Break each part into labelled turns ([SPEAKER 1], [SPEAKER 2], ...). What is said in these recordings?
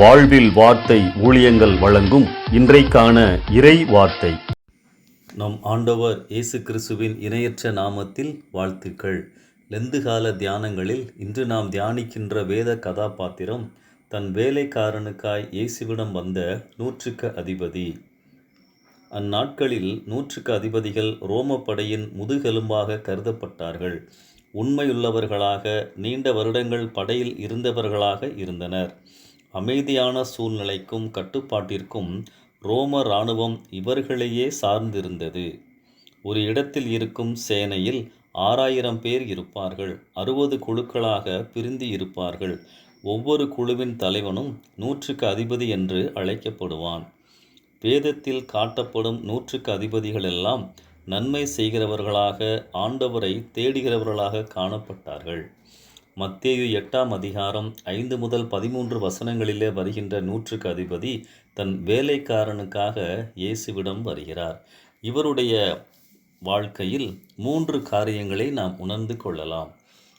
[SPEAKER 1] வாழ்வில் வார்த்தை ஊழியங்கள் வழங்கும் இன்றைக்கான இறை வார்த்தை. நம் ஆண்டவர் இயேசு கிறிஸ்துவின் இணையற்ற நாமத்தில் வாழ்த்துக்கள். லெந்துகால தியானங்களில் இன்று நாம் தியானிக்கின்ற வேத கதாபாத்திரம் தன் வேலைக்காரனுக்காய் இயேசுவிடம் வந்த நூற்றுக்கு அதிபதி. அந்நாட்களில் நூற்றுக்கு அதிபதிகள் ரோம படையின் முதுகெலும்பாக கருதப்பட்டார்கள். உண்மையுள்ளவர்களாக நீண்ட வருடங்கள் படையில் இருந்தவர்களாக இருந்தனர். அமைதியான சூழ்நிலைக்கும் கட்டுப்பாட்டிற்கும் ரோம இராணுவம் இவர்களையே சார்ந்திருந்தது. ஒரு இடத்தில் இருக்கும் சேனையில் ஆறாயிரம் பேர் இருப்பார்கள். அறுபது குழுக்களாக பிரிந்து இருப்பார்கள். ஒவ்வொரு குழுவின் தலைவனும் நூற்றுக்கு அதிபதி என்று அழைக்கப்படுவான். வேதத்தில் காட்டப்படும் நூற்றுக்கு அதிபதிகள் எல்லாம் நன்மை செய்கிறவர்களாக ஆண்டவரை தேடுகிறவர்களாக காணப்பட்டார்கள். மத்தேயு எட்டாம் அதிகாரம் ஐந்து முதல் பதிமூன்று வசனங்களிலே வருகின்ற நூற்றுக்கு அதிபதி தன் வேலைக்காரனுக்காக இயேசுவிடம் வருகிறார். இவருடைய வாழ்க்கையில் மூன்று காரியங்களை நாம் உணர்ந்து கொள்ளலாம்.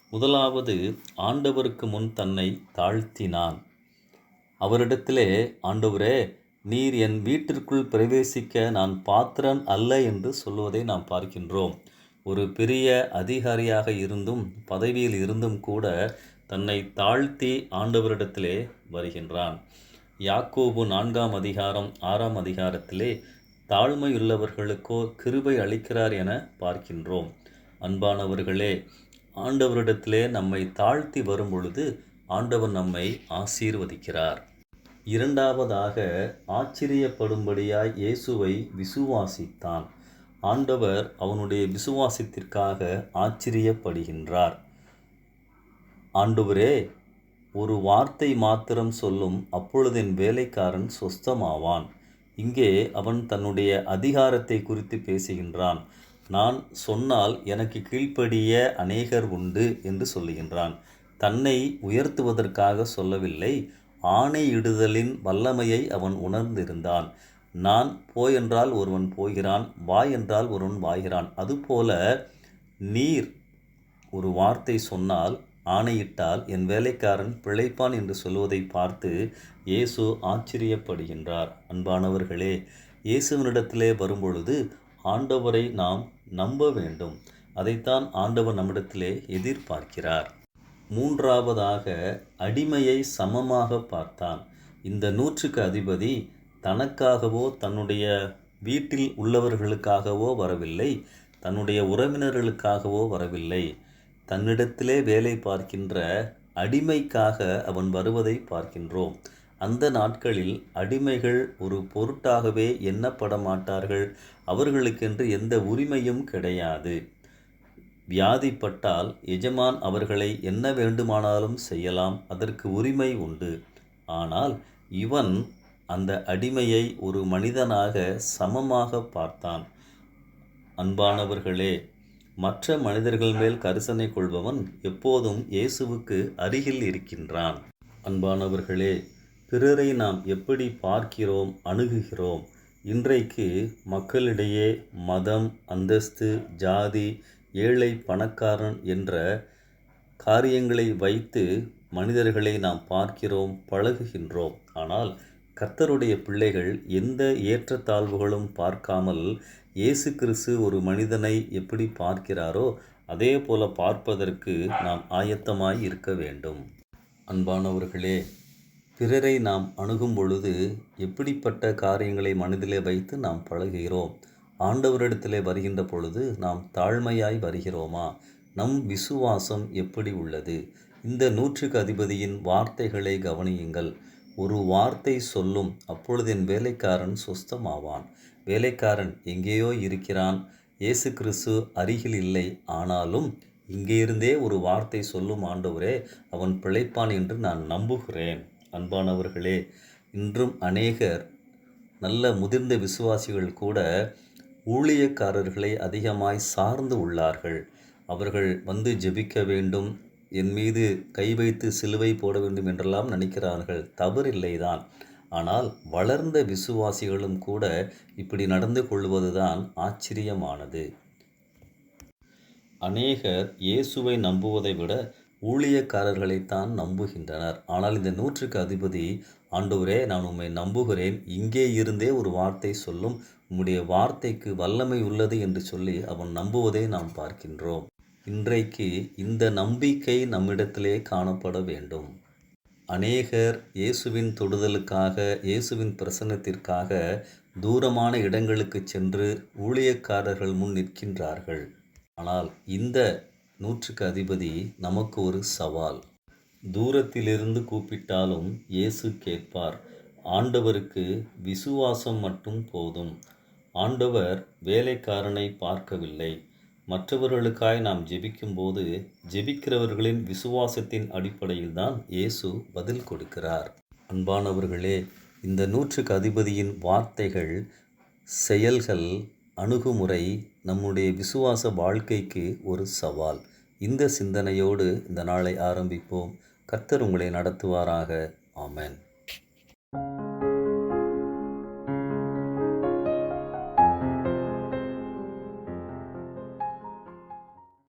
[SPEAKER 1] முதலாவது ஆண்டவருக்கு முன் தன்னை தாழ்த்தினான். அவரிடத்திலே ஆண்டவரே நீர் என் வீட்டிற்குள் பிரவேசிக்க நான் பாத்திரன் அல்ல என்று சொல்வதை நாம் பார்க்கின்றோம். ஒரு பெரிய அதிகாரியாக இருந்தும் பதவியில் இருந்தும் கூட தன்னை தாழ்த்தி ஆண்டவரிடத்திலே வருகின்றான். யாக்கோபு நான்காம் அதிகாரம் ஆறாம் அதிகாரத்திலே தாழ்மையுள்ளவர்களுக்கோ கிருபை அளிக்கிறார் என பார்க்கின்றோம். அன்பானவர்களே ஆண்டவரிடத்திலே நம்மை தாழ்த்தி வரும் பொழுது ஆண்டவர் நம்மை ஆசீர்வதிக்கிறார். இரண்டாவதாக ஆச்சரியப்படும்படியாய் இயேசுவை விசுவாசித்தான். ஆண்டவர் அவனுடைய விசுவாசத்திற்காக ஆச்சரியப்படுகின்றார். ஆண்டவரே ஒரு வார்த்தை மாத்திரம் சொல்லும் அப்பொழுது என் வேலைக்காரன் சொஸ்தமாவான். இங்கே அவன் தன்னுடைய அதிகாரத்தை குறித்து பேசுகின்றான். நான் சொன்னால் எனக்கு கீழ்ப்படிய அநேகர் உண்டு என்று சொல்லுகின்றான். தன்னை உயர்த்துவதற்காக சொல்லவில்லை ஆணையிடுதலின் வல்லமையை அவன் உணர்ந்திருந்தான். நான் போ என்றால் ஒருவன் போகிறான் வா என்றால் ஒருவன் வாய்கிறான் அதுபோல நீர் ஒரு வார்த்தை சொன்னால் ஆணையிட்டால் என் வேலைக்காரன் பிழைப்பான் என்று சொல்வதை பார்த்து இயேசு ஆச்சரியப்படுகின்றார். அன்பானவர்களே இயேசுவனிடத்திலே வரும்பொழுது ஆண்டவரை நாம் நம்ப வேண்டும். அதைத்தான் ஆண்டவர் நம்மிடத்திலே எதிர்பார்க்கிறார். மூன்றாவதாக அடிமையை சமமாக பார்த்தான். இந்த நூற்றுக்கு அதிபதி தனக்காகவோ தன்னுடைய வீட்டில் உள்ளவர்களுக்காகவோ வரவில்லை. தன்னுடைய உறவினர்களுக்காகவோ வரவில்லை. தன்னிடத்திலே வேலை பார்க்கின்ற அடிமைக்காக அவன் வருவதை பார்க்கின்றோம். அந்த நாட்களில் அடிமைகள் ஒரு பொருட்டாகவே எண்ணப்பட மாட்டார்கள் அவர்களுக்கென்று எந்த உரிமையும் கிடையாது. வியாதிப்பட்டால் எஜமான் அவர்களை என்ன வேண்டுமானாலும் செய்யலாம். அதற்கு உரிமை உண்டு. ஆனால் இவன் அந்த அடிமையை ஒரு மனிதனாக சமமாக பார்த்தான். அன்பானவர்களே மற்ற மனிதர்கள் மேல் கரிசனை கொள்பவன் எப்போதும் இயேசுவுக்கு அருகில் இருக்கின்றான். அன்பானவர்களே பிறரை நாம் எப்படி பார்க்கிறோம் அணுகுகிறோம்? இன்றைக்கு மக்களிடையே மதம் அந்தஸ்து ஜாதி ஏழை பணக்காரன் என்ற காரியங்களை வைத்து மனிதர்களை நாம் பார்க்கிறோம் பழகுகின்றோம். ஆனால் கர்த்தருடைய பிள்ளைகள் எந்த ஏற்றத்தாழ்வுகளும் பார்க்காமல் இயேசு கிறிஸ்து ஒரு மனிதனை எப்படி பார்க்கிறாரோ அதே போல பார்ப்பதற்கு நாம் ஆயத்தமாய் இருக்க வேண்டும். அன்பானவர்களே பிறரை நாம் அணுகும் பொழுது எப்படிப்பட்ட காரியங்களை மனதிலே வைத்து நாம் பழகுகிறோம்? ஆண்டவரிடத்திலே வருகின்ற பொழுது நாம் தாழ்மையாய் வருகிறோமா? நம் விசுவாசம் எப்படி உள்ளது? இந்த நூற்றுக்கு அதிபதியின் வார்த்தைகளை கவனியுங்கள். ஒரு வார்த்தை சொல்லும் அப்பொழுது என் வேலைக்காரன் சுஸ்தமாவான். வேலைக்காரன் எங்கேயோ இருக்கிறான். இயேசு கிறிஸ்து அருகில் இல்லை. ஆனாலும் இங்கேயிருந்தே ஒரு வார்த்தை சொல்லும் ஆண்டவரே அவன் பிழைப்பான் என்று நான் நம்புகிறேன். அன்பானவர்களே இன்றும் அநேகர் நல்ல முதிர்ந்த விசுவாசிகள் கூட ஊழியக்காரர்களை அதிகமாய் சார்ந்து உள்ளார்கள். அவர்கள் வந்து ஜெபிக்க வேண்டும். என் மீது கை வைத்து சிலுவை போட வேண்டும் என்றெல்லாம் நினைக்கிறார்கள். தவறில்லைதான். ஆனால் வளர்ந்த விசுவாசிகளும் கூட இப்படி நடந்து கொள்வதுதான் ஆச்சரியமானது. அநேகர் இயேசுவை நம்புவதை விட ஊழியக்காரர்களைத்தான் நம்புகின்றனர். ஆனால் இந்த நூற்றுக்கு அதிபதி ஆண்டவரே நான் உம்மை நம்புகிறேன். இங்கே இருந்தே ஒரு வார்த்தை சொல்லும். உம்முடைய வார்த்தைக்கு வல்லமை உள்ளது என்று சொல்லி அவன் நம்புவதை நாம் பார்க்கின்றோம். இன்றைக்கு இந்த நம்பிக்கை நம்மிடத்திலே காணப்பட வேண்டும். அநேகர் இயேசுவின் தொடுதலுக்காக இயேசுவின் பிரசன்னத்திற்காக தூரமான இடங்களுக்கு சென்று ஊழியக்காரர்கள் முன் நிற்கின்றார்கள். ஆனால் இந்த நூற்றுக்கு அதிபதி நமக்கு ஒரு சவால். தூரத்திலிருந்து கூப்பிட்டாலும் இயேசு கேட்பார் ஆண்டவருக்கு விசுவாசம் மட்டும் போதும். ஆண்டவர் வேலைக்காரனை பார்க்கவில்லை. மற்றவர்களுக்காய் நாம் ஜெபிக்கும்போது ஜெபிக்கிறவர்களின் விசுவாசத்தின் அடிப்படையில் தான் இயேசு பதில் கொடுக்கிறார். அன்பானவர்களே இந்த நூற்றுக்கு அதிபதியின் வார்த்தைகள் செயல்கள் அணுகுமுறை நம்முடைய விசுவாச வாழ்க்கைக்கு ஒரு சவால். இந்த சிந்தனையோடு இந்த நாளை ஆரம்பிப்போம். கர்த்தர் உங்களை நடத்துவாராக. ஆமேன்.